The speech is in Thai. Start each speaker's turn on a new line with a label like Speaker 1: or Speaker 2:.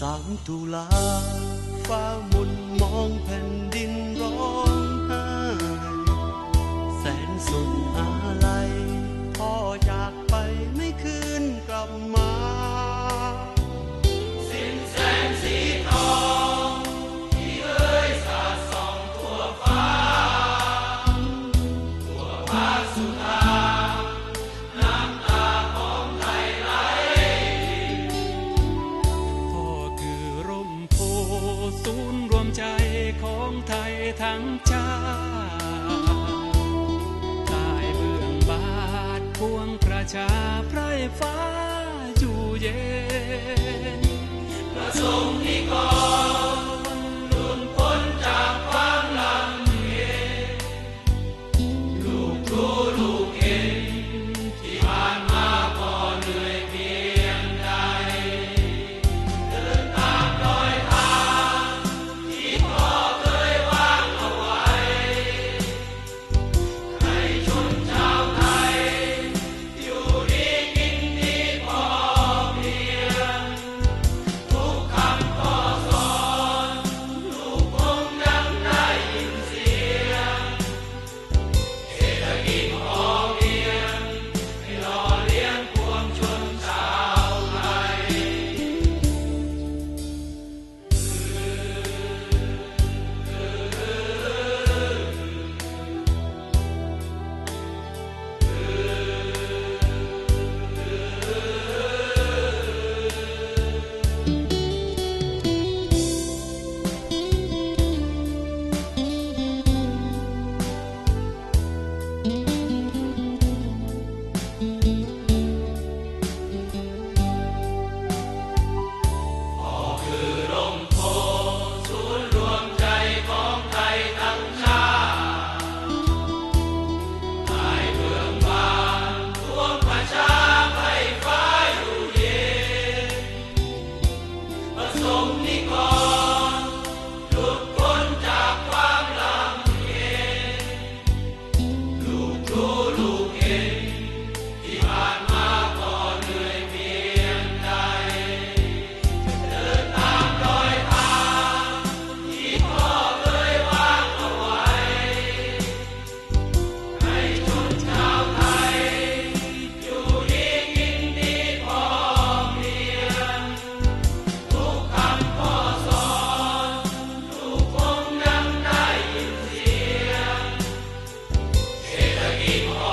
Speaker 1: สามตุลาฟ้ามุนมองแผ่นดิน
Speaker 2: เจ้เบื้องบาทพวงประชาไพรฟ้าอยู่เย็น ปร
Speaker 3: ะทรงนิกร omnipotent. people.